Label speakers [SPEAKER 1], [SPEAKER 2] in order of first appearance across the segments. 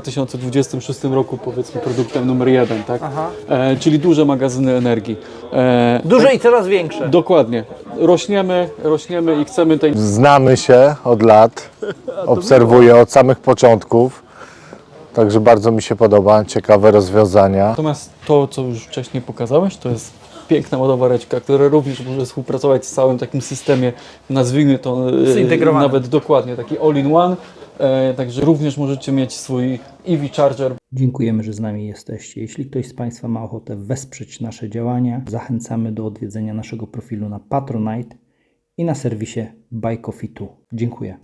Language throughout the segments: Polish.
[SPEAKER 1] 2026 roku powiedzmy produktem numer jeden, tak? E, czyli duże magazyny energii. E,
[SPEAKER 2] Duże i coraz większe.
[SPEAKER 1] Dokładnie. Rośniemy, rośniemy i chcemy tej
[SPEAKER 3] Znamy się od lat, obserwuję od samych początków, także bardzo mi się podoba, ciekawe rozwiązania.
[SPEAKER 1] Natomiast to, co już wcześniej pokazałeś, to jest piękna ładowareczka, która również może współpracować z całym takim systemie, nazwijmy to e,
[SPEAKER 2] Zintegrowanym.
[SPEAKER 1] nawet dokładnie, taki all-in-one. E, także również możecie mieć swój EV Charger.
[SPEAKER 4] Dziękujemy, że z nami jesteście. Jeśli ktoś z Państwa ma ochotę wesprzeć nasze działania, zachęcamy do odwiedzenia naszego profilu na Patronite i na serwisie Buy Coffee 2. Dziękuję.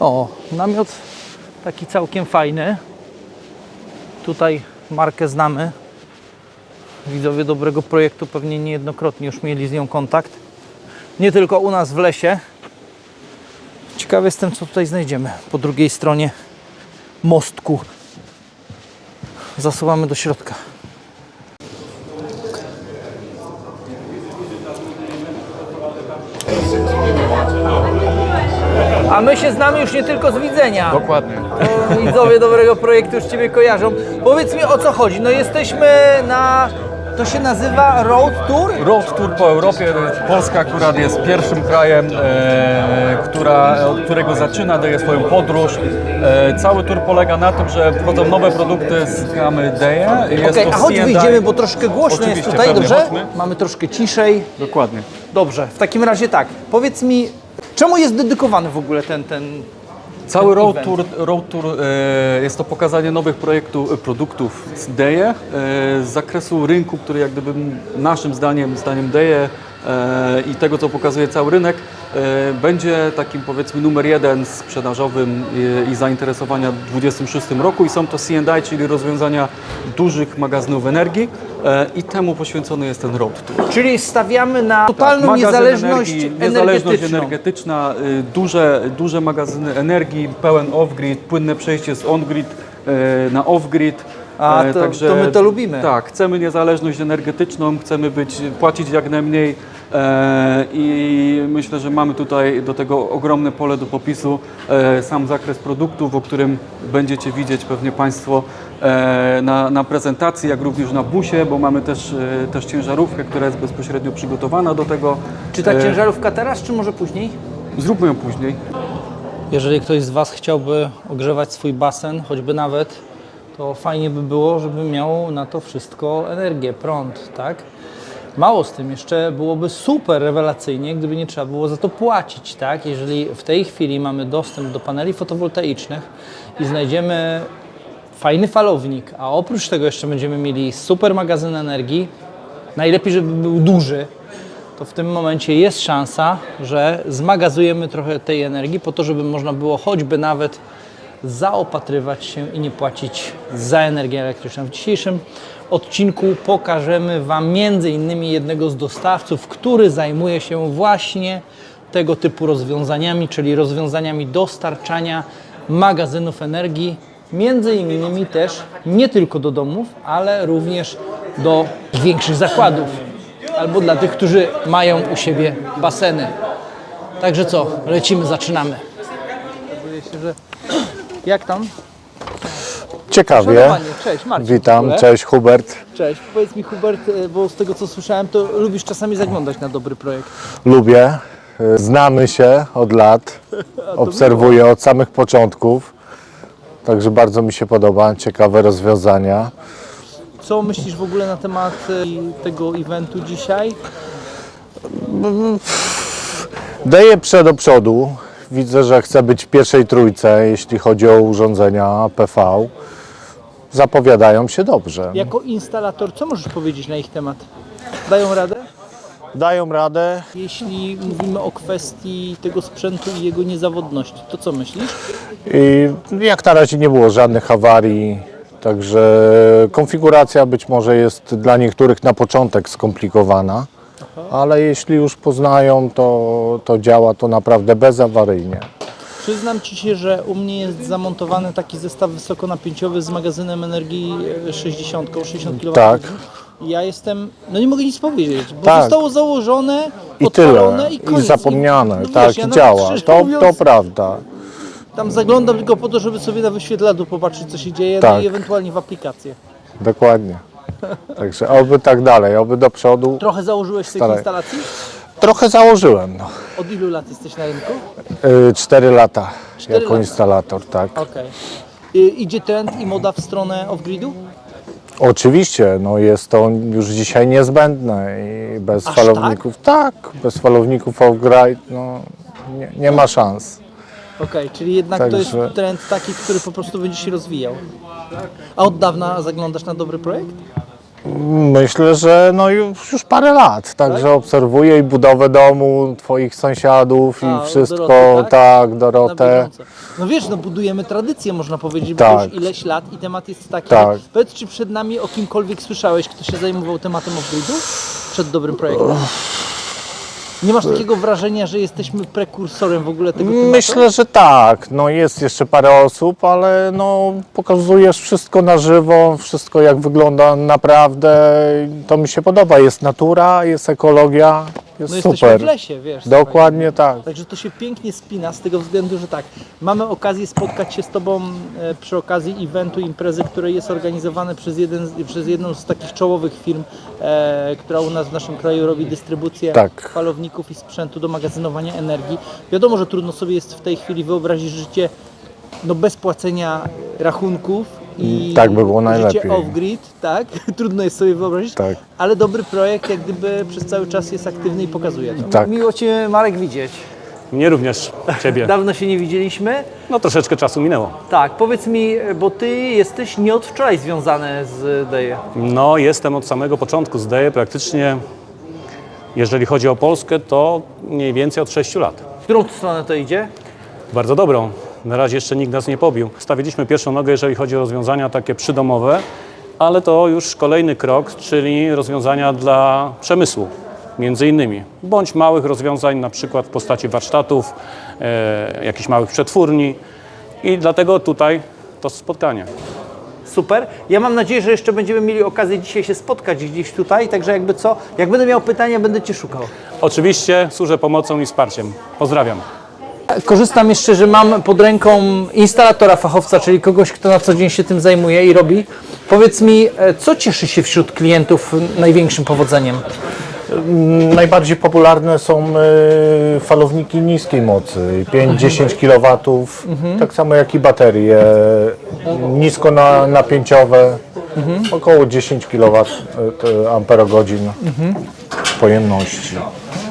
[SPEAKER 2] O, namiot taki całkiem fajny. Tutaj markę znamy. Widzowie dobrego projektu pewnie niejednokrotnie już mieli z nią kontakt. Nie tylko u nas w lesie. Ciekawy jestem, co tutaj znajdziemy po drugiej stronie mostku. Zasuwamy do środka. A my się znamy już nie tylko z widzenia.
[SPEAKER 1] Dokładnie.
[SPEAKER 2] O, Widzowie dobrego projektu już Ciebie kojarzą. Powiedz mi o co chodzi. No jesteśmy na. To się nazywa Road Tour?
[SPEAKER 1] Road Tour po Europie. Polska akurat jest pierwszym krajem, e, która, od którego zaczyna, daje swoją podróż. E, cały tour polega na tym, że wchodzą nowe produkty z gamy Deje.
[SPEAKER 2] Okej,
[SPEAKER 1] to
[SPEAKER 2] a chodź wyjdziemy, bo troszkę głośno jest tutaj,
[SPEAKER 1] pewnie,
[SPEAKER 2] dobrze?
[SPEAKER 1] chodźmy.
[SPEAKER 2] Mamy troszkę ciszej.
[SPEAKER 1] Dokładnie.
[SPEAKER 2] Dobrze, w takim razie tak. Powiedz mi, czemu jest dedykowany w ogóle ten, ten
[SPEAKER 1] Cały road
[SPEAKER 2] event.
[SPEAKER 1] tour, road tour e, jest to pokazanie nowych projektu, e, produktów Deje e, z zakresu rynku, który jak gdyby naszym zdaniem, zdaniem Deje e, i tego, co pokazuje cały rynek, e, będzie takim powiedzmy numer jeden sprzedażowym i, i zainteresowania w 2026 roku i są to C&I, czyli rozwiązania dużych magazynów energii e, i temu poświęcony jest ten road tour.
[SPEAKER 2] Czyli stawiamy na totalną
[SPEAKER 1] Tak,
[SPEAKER 2] niezależność
[SPEAKER 1] energii, niezależność
[SPEAKER 2] energetyczną.
[SPEAKER 1] energetyczna, y, duże, duże magazyny energii, pełen off-grid, płynne przejście z on-grid y, na off-grid.
[SPEAKER 2] A,
[SPEAKER 1] E,
[SPEAKER 2] to- to my to lubimy.
[SPEAKER 1] Tak, chcemy niezależność energetyczną, chcemy być, płacić jak najmniej e, i myślę, że mamy tutaj do tego ogromne pole do popisu. E, sam zakres produktów, o którym będziecie widzieć pewnie Państwo e, na, na prezentacji, jak również na busie, bo mamy też, e, też ciężarówkę, która jest bezpośrednio przygotowana do tego.
[SPEAKER 2] Czy ta
[SPEAKER 1] E,
[SPEAKER 2] ciężarówka teraz, czy może później?
[SPEAKER 1] Zróbmy ją później.
[SPEAKER 2] Jeżeli ktoś z Was chciałby ogrzewać swój basen, choćby nawet, to fajnie by było, żeby miał na to wszystko energię, prąd, tak? Mało z tym, jeszcze byłoby super rewelacyjnie, gdyby nie trzeba było za to płacić, tak? Jeżeli w tej chwili mamy dostęp do paneli fotowoltaicznych i znajdziemy fajny falownik, a oprócz tego jeszcze będziemy mieli super magazyn energii, najlepiej, żeby był duży, to w tym momencie jest szansa, że zmagazujemy trochę tej energii po to, żeby można było choćby nawet zaopatrywać się i nie płacić za energię elektryczną. W dzisiejszym odcinku pokażemy Wam między innymi jednego z dostawców, który zajmuje się właśnie tego typu rozwiązaniami, czyli rozwiązaniami dostarczania magazynów energii, między innymi też nie tylko do domów, ale również do większych zakładów albo dla tych, którzy mają u siebie baseny. Także co, lecimy, zaczynamy. Okazuje się, że... Jak tam?
[SPEAKER 3] Ciekawie.
[SPEAKER 2] Szanowanie, cześć, Marcin.
[SPEAKER 3] Witam, cześć Hubert.
[SPEAKER 2] Cześć, powiedz mi Hubert, e, bo z tego co słyszałem, to lubisz czasami zaglądać na dobry projekt.
[SPEAKER 3] Lubię, y, znamy się od lat, obserwuję od samych początków, także bardzo mi się podoba, ciekawe rozwiązania.
[SPEAKER 2] Co myślisz w ogóle na temat e, tego eventu dzisiaj?
[SPEAKER 3] Daję przed do przodu. Widzę, że chcę być w pierwszej trójce, jeśli chodzi o urządzenia PV. Zapowiadają się dobrze.
[SPEAKER 2] Jako instalator, co możesz powiedzieć na ich temat? Dają radę?
[SPEAKER 3] Dają radę.
[SPEAKER 2] Jeśli mówimy o kwestii tego sprzętu i jego niezawodności, to co myślisz?
[SPEAKER 3] I jak na razie nie było żadnych awarii, także konfiguracja być może jest dla niektórych na początek skomplikowana, ale jeśli już poznają, to, to działa to naprawdę bezawaryjnie.
[SPEAKER 2] Przyznam Ci się, że u mnie jest zamontowany taki zestaw wysokonapięciowy z magazynem energii e, 60, 60 kW.
[SPEAKER 3] Tak.
[SPEAKER 2] Ja jestem, no nie mogę nic powiedzieć, bo
[SPEAKER 3] Tak.
[SPEAKER 2] zostało założone,
[SPEAKER 3] I
[SPEAKER 2] odpalone
[SPEAKER 3] tyle.
[SPEAKER 2] i koniec.
[SPEAKER 3] zapomniane.
[SPEAKER 2] no
[SPEAKER 3] tak,
[SPEAKER 2] wiesz, ja
[SPEAKER 3] i
[SPEAKER 2] nawet
[SPEAKER 3] działa.
[SPEAKER 2] szczerze
[SPEAKER 3] To,
[SPEAKER 2] mówiąc,
[SPEAKER 3] to prawda.
[SPEAKER 2] Tam zaglądam tylko po to, żeby sobie na wyświetladu popatrzeć, co się dzieje, no
[SPEAKER 3] Tak.
[SPEAKER 2] i ewentualnie w aplikację.
[SPEAKER 3] Dokładnie. Także oby tak dalej, oby do przodu.
[SPEAKER 2] Trochę założyłeś tych
[SPEAKER 3] Staraj.
[SPEAKER 2] instalacji?
[SPEAKER 3] Trochę założyłem. No.
[SPEAKER 2] Od ilu lat jesteś na rynku?
[SPEAKER 3] Yy, Cztery lata
[SPEAKER 2] Cztery
[SPEAKER 3] jako
[SPEAKER 2] lata.
[SPEAKER 3] instalator, tak.
[SPEAKER 2] Okej. I- Idzie trend i moda w stronę off-gridu?
[SPEAKER 3] Oczywiście, no jest to już dzisiaj niezbędne i bez
[SPEAKER 2] Aż
[SPEAKER 3] falowników, tak? bez falowników off-grade, no nie, nie ma szans.
[SPEAKER 2] Okej, czyli jednak to
[SPEAKER 3] Także-
[SPEAKER 2] jest trend taki, który po prostu będzie się rozwijał. A od dawna zaglądasz na dobry projekt?
[SPEAKER 3] Myślę, że no już, już parę lat, także obserwuję i budowę domu, twoich sąsiadów
[SPEAKER 2] A,
[SPEAKER 3] i wszystko,
[SPEAKER 2] Dorotę, tak?
[SPEAKER 3] tak, Dorotę.
[SPEAKER 2] No wiesz, no budujemy tradycję, można powiedzieć, bo
[SPEAKER 3] Tak.
[SPEAKER 2] już ileś lat i temat jest taki.
[SPEAKER 3] Tak.
[SPEAKER 2] Powiedz, czy przed nami o kimkolwiek słyszałeś, kto się zajmował tematem off-gridu? Przed dobrym projektem? Nie masz takiego wrażenia, że jesteśmy prekursorem w ogóle tego tematu?
[SPEAKER 3] Myślę, że tak. No jest jeszcze parę osób, ale no pokazujesz wszystko na żywo, wszystko jak wygląda naprawdę. To mi się podoba. Jest natura, jest ekologia, jest
[SPEAKER 2] No jesteśmy
[SPEAKER 3] super.
[SPEAKER 2] w lesie, wiesz.
[SPEAKER 3] Dokładnie tak.
[SPEAKER 2] Także to się pięknie spina z tego względu, że tak, mamy okazję spotkać się z Tobą e, przy okazji eventu, imprezy, które jest organizowane przez, jeden, przez jedną z takich czołowych firm, e, która u nas w naszym kraju robi dystrybucję
[SPEAKER 3] Tak.
[SPEAKER 2] falowników i sprzętu do magazynowania energii. Wiadomo, że trudno sobie jest w tej chwili wyobrazić życie no, bez płacenia rachunków i
[SPEAKER 3] Tak by było
[SPEAKER 2] życie
[SPEAKER 3] najlepiej.
[SPEAKER 2] off-grid, tak? Trudno jest sobie wyobrazić,
[SPEAKER 3] Tak.
[SPEAKER 2] ale dobry projekt jak gdyby przez cały czas jest aktywny i pokazuje to.
[SPEAKER 3] Tak.
[SPEAKER 2] Miło Cię Marek widzieć.
[SPEAKER 5] Mnie również, Ciebie.
[SPEAKER 2] Dawno się nie widzieliśmy.
[SPEAKER 5] No troszeczkę czasu minęło.
[SPEAKER 2] Tak, powiedz mi, bo Ty jesteś nie od wczoraj związany z Deje.
[SPEAKER 5] No jestem od samego początku, zdaję praktycznie, jeżeli chodzi o Polskę, to mniej więcej od 6 lat.
[SPEAKER 2] W którą stronę to idzie?
[SPEAKER 5] Bardzo dobrą. Na razie jeszcze nikt nas nie pobił. Stawiliśmy pierwszą nogę, jeżeli chodzi o rozwiązania takie przydomowe, ale to już kolejny krok, czyli rozwiązania dla przemysłu, między innymi. Bądź małych rozwiązań, na przykład w postaci warsztatów, e, jakichś małych przetwórni. I dlatego tutaj to spotkanie.
[SPEAKER 2] Super. Ja mam nadzieję, że jeszcze będziemy mieli okazję dzisiaj się spotkać gdzieś tutaj, także jakby co, jak będę miał pytania, będę Cię szukał.
[SPEAKER 5] Oczywiście służę pomocą i wsparciem. Pozdrawiam.
[SPEAKER 2] Korzystam jeszcze, że mam pod ręką instalatora fachowca, czyli kogoś, kto na co dzień się tym zajmuje i robi. Powiedz mi, e, co cieszy się wśród klientów największym powodzeniem?
[SPEAKER 3] Najbardziej popularne są y, falowniki niskiej mocy, 5-10 kW, tak samo jak i baterie nisko na, napięciowe, około 10 kW amperogodzin pojemności.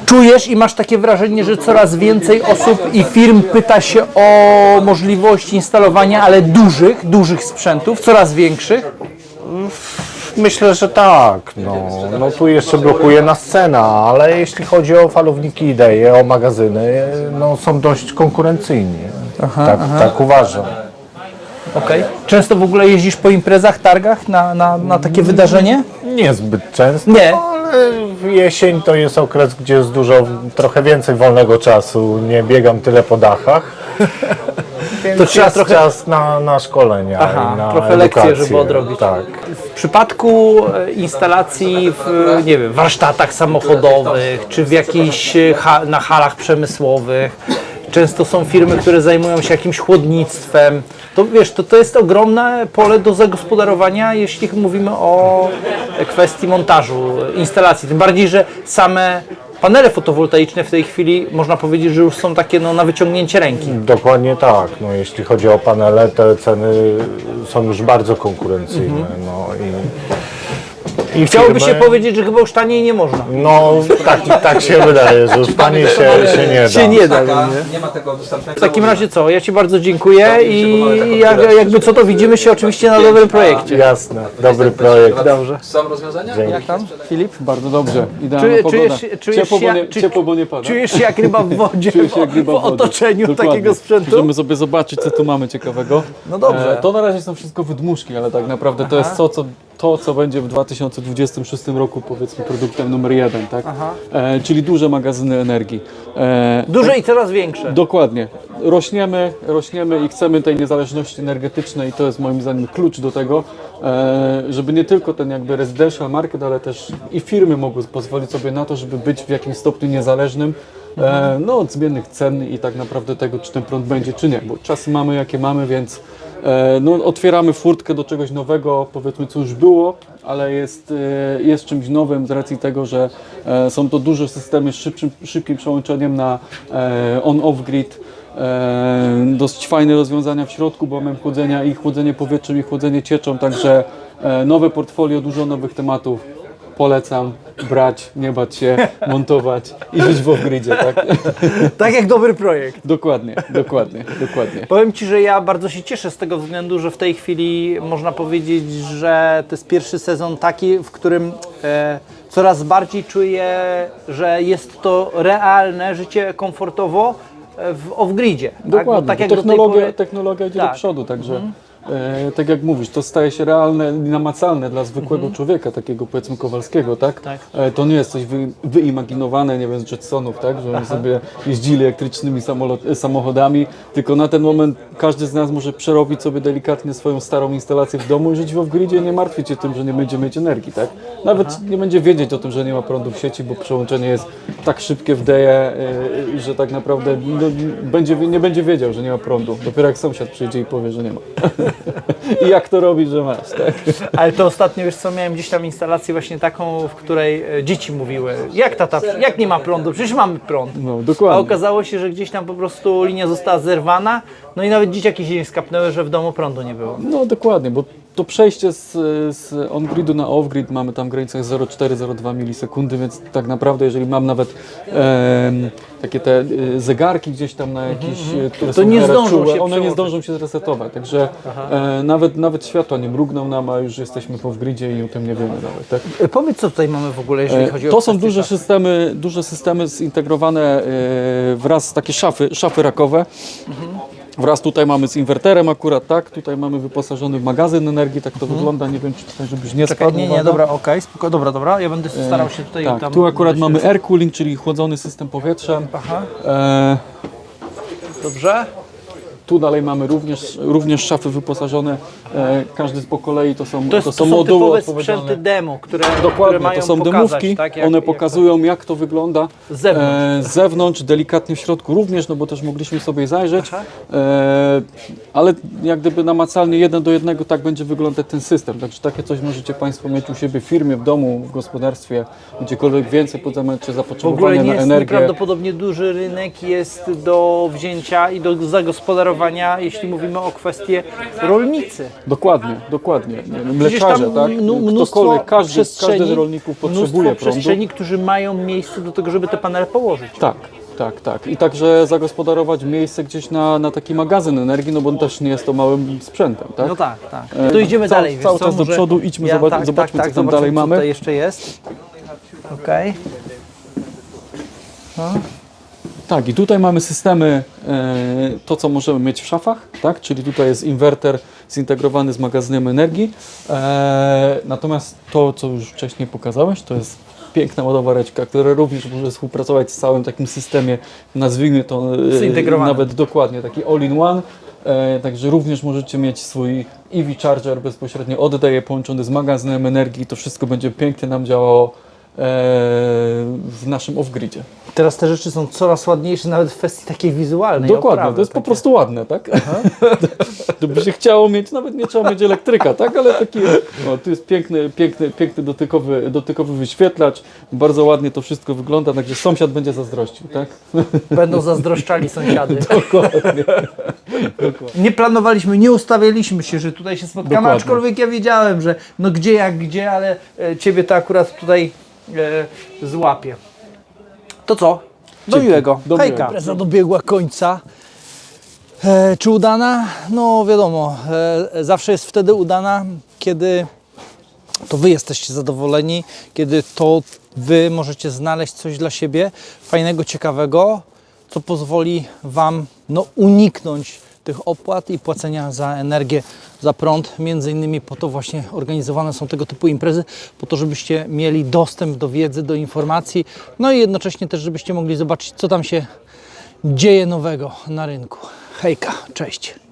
[SPEAKER 2] Czujesz i masz takie wrażenie, że coraz więcej osób i firm pyta się o możliwości instalowania, ale dużych, dużych sprzętów, coraz większych?
[SPEAKER 3] Myślę, że tak. No, no tu jeszcze blokuje nas cena, ale jeśli chodzi o falowniki idee, o magazyny, no są dość konkurencyjni. tak, tak uważam.
[SPEAKER 2] Okej. Często w ogóle jeździsz po imprezach, targach na, na, na takie wydarzenie?
[SPEAKER 3] Niezbyt często,
[SPEAKER 2] Nie.
[SPEAKER 3] W jesień to jest okres, gdzie jest dużo, trochę więcej wolnego czasu. Nie biegam tyle po dachach. Więc
[SPEAKER 2] To trzeba trochę-
[SPEAKER 3] czas na, na szkolenia
[SPEAKER 2] Aha,
[SPEAKER 3] na
[SPEAKER 2] trochę lekcje,
[SPEAKER 3] edukację.
[SPEAKER 2] żeby odrobić.
[SPEAKER 3] Tak.
[SPEAKER 2] W przypadku e, instalacji w nie wiem, warsztatach samochodowych, czy w jakichś e, na halach przemysłowych, często są firmy, które zajmują się jakimś chłodnictwem. To wiesz, to, to jest ogromne pole do zagospodarowania, jeśli mówimy o kwestii montażu instalacji. Tym bardziej, że same panele fotowoltaiczne w tej chwili można powiedzieć, że już są takie no, na wyciągnięcie ręki.
[SPEAKER 3] Dokładnie tak. No, jeśli chodzi o panele, te ceny są już bardzo konkurencyjne. No, i, i
[SPEAKER 2] Chciałoby się
[SPEAKER 3] firmy-
[SPEAKER 2] powiedzieć, że chyba już taniej nie można.
[SPEAKER 3] No tak, tak się wydaje, że już taniej się, się nie da.
[SPEAKER 2] Się nie da, no
[SPEAKER 6] Taka,
[SPEAKER 2] nie?
[SPEAKER 6] nie ma tego dostępnego.
[SPEAKER 2] W takim razie co? Ja Ci bardzo dziękuję i jak, jakby co to widzimy się oczywiście na dobrym projekcie.
[SPEAKER 3] Jasne, dobry projekt.
[SPEAKER 2] Dobrze.
[SPEAKER 6] Są rozwiązania? Jak
[SPEAKER 2] Tam, Filip?
[SPEAKER 1] Bardzo dobrze. Idealna pogoda.
[SPEAKER 2] czujesz się- czujesz
[SPEAKER 1] ciepło,
[SPEAKER 2] się
[SPEAKER 1] bo nie,
[SPEAKER 2] jak- czy-
[SPEAKER 1] ciepło, bo nie pada.
[SPEAKER 2] Czujesz się jak ryba w wodzie,
[SPEAKER 1] Czuję się jak
[SPEAKER 2] w,
[SPEAKER 1] ryba
[SPEAKER 2] w
[SPEAKER 1] w wodzie.
[SPEAKER 2] otoczeniu
[SPEAKER 1] Dokładnie.
[SPEAKER 2] takiego sprzętu.
[SPEAKER 1] Możemy sobie zobaczyć, co tu mamy ciekawego.
[SPEAKER 2] No dobrze.
[SPEAKER 1] E, to na razie są wszystko wydmuszki, ale tak naprawdę to jest to, co to, co będzie w 2026 roku powiedzmy produktem numer jeden, tak? E, czyli duże magazyny energii. E,
[SPEAKER 2] Duże i coraz większe.
[SPEAKER 1] Dokładnie. Rośniemy, rośniemy i chcemy tej niezależności energetycznej i to jest moim zdaniem klucz do tego, e, żeby nie tylko ten jakby residential market, ale też i firmy mogły pozwolić sobie na to, żeby być w jakimś stopniu niezależnym e, no, od zmiennych cen i tak naprawdę tego, czy ten prąd będzie, czy nie, bo czasy mamy jakie mamy, więc e, no, otwieramy furtkę do czegoś nowego, powiedzmy co już było, ale jest, e, jest czymś nowym z racji tego, że e, są to duże systemy z szybszym, szybkim przełączeniem na e, on-off grid. E, dosyć fajne rozwiązania w środku, bo mamy chłodzenia i chłodzenie powietrzem i chłodzenie cieczą, także e, nowe portfolio, dużo nowych tematów. Polecam brać, nie bać się, montować i żyć w off-gridzie, tak?
[SPEAKER 2] Tak jak dobry projekt.
[SPEAKER 1] dokładnie, dokładnie, dokładnie.
[SPEAKER 2] Powiem Ci, że ja bardzo się cieszę z tego względu, że w tej chwili można powiedzieć, że to jest pierwszy sezon taki, w którym e, coraz bardziej czuję, że jest to realne życie komfortowo e, w off-gridzie. Tak?
[SPEAKER 1] Dokładnie,
[SPEAKER 2] tak jak do tej
[SPEAKER 1] technologia,
[SPEAKER 2] pory,
[SPEAKER 1] technologia idzie
[SPEAKER 2] Tak.
[SPEAKER 1] do przodu, także e, tak jak mówisz, to staje się realne i namacalne dla zwykłego człowieka, takiego powiedzmy Kowalskiego, tak?
[SPEAKER 2] Mhm. Tak.
[SPEAKER 1] E, to nie jest coś wy, wyimaginowane, nie wiem, z Jetsonów, tak? Że oni sobie jeździli elektrycznymi samolot, e, samochodami, tylko na ten moment każdy z nas może przerobić sobie delikatnie swoją starą instalację w domu i żyć w off-gridzie i nie martwić się tym, że nie będzie mieć energii, tak? Nawet nie będzie wiedzieć o tym, że nie ma prądu w sieci, bo przełączenie jest tak szybkie w deje, y, że tak naprawdę no, będzie, nie będzie wiedział, że nie ma prądu. Dopiero jak sąsiad przyjdzie i powie, że nie ma. I jak to robić, że masz, tak?
[SPEAKER 2] Ale to ostatnio, wiesz co, miałem gdzieś tam instalację właśnie taką, w której e, dzieci mówiły, jak tata, jak nie ma prądu, przecież mamy prąd.
[SPEAKER 1] No,
[SPEAKER 2] A
[SPEAKER 1] dokładnie.
[SPEAKER 2] okazało się, że gdzieś tam po prostu linia została zerwana, no i nawet dzieciaki się nie skapnęły, że w domu prądu nie było.
[SPEAKER 1] No dokładnie, bo to przejście z, z on-gridu na off-grid mamy tam w granicach 0,4-0,2 milisekundy, więc tak naprawdę jeżeli mam nawet em, takie te y, zegarki gdzieś tam na jakieś, y, które
[SPEAKER 2] Mhm, To nie zdążą
[SPEAKER 1] czułe,
[SPEAKER 2] się
[SPEAKER 1] one nie zdążą się zresetować, także e, nawet, nawet światła nie mrugną nam, a już jesteśmy po off-gridzie i o tym nie wiemy nawet, tak?
[SPEAKER 2] E, Powiedz, co tutaj mamy w ogóle, jeżeli
[SPEAKER 1] E,
[SPEAKER 2] chodzi o
[SPEAKER 1] To są duże systemy, duże systemy zintegrowane e, wraz z takie szafy, szafy rakowe. Wraz tutaj mamy z inwerterem akurat, tak? Tutaj mamy wyposażony w magazyn energii, tak to wygląda. Nie wiem, czy tutaj, żebyś nie
[SPEAKER 2] Mhm. Czekaj,
[SPEAKER 1] spadł.
[SPEAKER 2] nie, nie,
[SPEAKER 1] uwaga.
[SPEAKER 2] dobra, okej, spoko, dobra, dobra, ja będę starał się tutaj
[SPEAKER 1] Tak,
[SPEAKER 2] tam...
[SPEAKER 1] tu akurat
[SPEAKER 2] się-
[SPEAKER 1] mamy air cooling, czyli chłodzony system powietrzem.
[SPEAKER 2] Aha,
[SPEAKER 1] E,
[SPEAKER 2] dobrze.
[SPEAKER 1] Tu dalej mamy również, również szafy wyposażone. E, każdy po kolei to są,
[SPEAKER 2] To, jest,
[SPEAKER 1] to
[SPEAKER 2] to
[SPEAKER 1] są
[SPEAKER 2] są
[SPEAKER 1] moduły
[SPEAKER 2] typowe
[SPEAKER 1] odpowiedzialne.
[SPEAKER 2] sprzęty demo, które, które
[SPEAKER 1] Dokładnie,
[SPEAKER 2] mają
[SPEAKER 1] to są
[SPEAKER 2] pokazać,
[SPEAKER 1] dymówki,
[SPEAKER 2] tak, jak-
[SPEAKER 1] one
[SPEAKER 2] jak to-
[SPEAKER 1] pokazują jak to wygląda
[SPEAKER 2] Z zewnątrz.
[SPEAKER 1] E, z zewnątrz, delikatnie w środku również, no bo też mogliśmy sobie zajrzeć, e, ale jak gdyby namacalnie jeden do jednego tak będzie wyglądać ten system, także takie coś możecie Państwo mieć u siebie w firmie, w domu, w gospodarstwie, gdziekolwiek więcej, potem macie
[SPEAKER 2] W ogóle
[SPEAKER 1] zapotrzebowanie
[SPEAKER 2] nie
[SPEAKER 1] na
[SPEAKER 2] jest
[SPEAKER 1] energię.
[SPEAKER 2] nieprawdopodobnie duży rynek jest do wzięcia i do zagospodarowania, jeśli mówimy o kwestie rolnicy.
[SPEAKER 1] Dokładnie, dokładnie. Mleczarze, tak?
[SPEAKER 2] mnóstwo
[SPEAKER 1] Ktokolwiek, każdy,
[SPEAKER 2] przestrzeni,
[SPEAKER 1] każdy z rolników
[SPEAKER 2] mnóstwo
[SPEAKER 1] potrzebuje prądu.
[SPEAKER 2] przestrzeni, którzy mają miejsce do tego, żeby te panele położyć.
[SPEAKER 1] Tak, tak, tak. I także zagospodarować miejsce gdzieś na, na taki magazyn energii, no bo też nie jest to małym sprzętem, tak?
[SPEAKER 2] No tak, tak.
[SPEAKER 1] E,
[SPEAKER 2] To idziemy dalej. wiesz
[SPEAKER 1] cały
[SPEAKER 2] co?
[SPEAKER 1] czas do
[SPEAKER 2] Może
[SPEAKER 1] przodu, idźmy, zobacz- zobaczmy, co tam dalej
[SPEAKER 2] co
[SPEAKER 1] mamy.
[SPEAKER 2] tutaj jeszcze jest. Okej.
[SPEAKER 1] Tak, i tutaj mamy systemy, e, to co możemy mieć w szafach, tak? czyli tutaj jest inwerter zintegrowany z magazynem energii. E, natomiast to, co już wcześniej pokazałeś, to jest piękna ładowareczka, która również może współpracować z całym takim systemie, nazwijmy to e, nawet dokładnie, taki all-in-one. Także również możecie mieć swój EV Charger bezpośrednio oddaje połączony z magazynem energii. To wszystko będzie pięknie nam działało w naszym off-gridzie.
[SPEAKER 2] Teraz te rzeczy są coraz ładniejsze, nawet w kwestii takiej wizualnej.
[SPEAKER 1] Dokładnie,
[SPEAKER 2] oprawy
[SPEAKER 1] to jest po
[SPEAKER 2] takie.
[SPEAKER 1] prostu ładne, tak? to by się chciało mieć, nawet nie trzeba mieć elektryka, tak? Ale taki, o, tu jest piękny, piękny, piękny dotykowy, dotykowy wyświetlacz, bardzo ładnie to wszystko wygląda, także sąsiad będzie zazdrościł, tak?
[SPEAKER 2] Będą zazdroszczali sąsiady.
[SPEAKER 1] Dokładnie.
[SPEAKER 2] Nie planowaliśmy, nie ustawialiśmy się, że tutaj się spotkamy,
[SPEAKER 1] Dokładnie.
[SPEAKER 2] aczkolwiek ja wiedziałem, że no gdzie jak gdzie, ale e, Ciebie to akurat tutaj e, złapie. To co? Do
[SPEAKER 1] Dzięki.
[SPEAKER 2] miłego.
[SPEAKER 1] Do
[SPEAKER 2] Hejka.
[SPEAKER 1] miłego.
[SPEAKER 2] Impreza dobiegła końca. E, czy udana? No wiadomo, e, zawsze jest wtedy udana, kiedy to Wy jesteście zadowoleni, kiedy to Wy możecie znaleźć coś dla siebie fajnego, ciekawego, co pozwoli Wam no, uniknąć tych opłat i płacenia za energię, za prąd. Między innymi po to właśnie organizowane są tego typu imprezy, po to, żebyście mieli dostęp do wiedzy, do informacji, no i jednocześnie też, żebyście mogli zobaczyć, co tam się dzieje nowego na rynku. Hejka, cześć.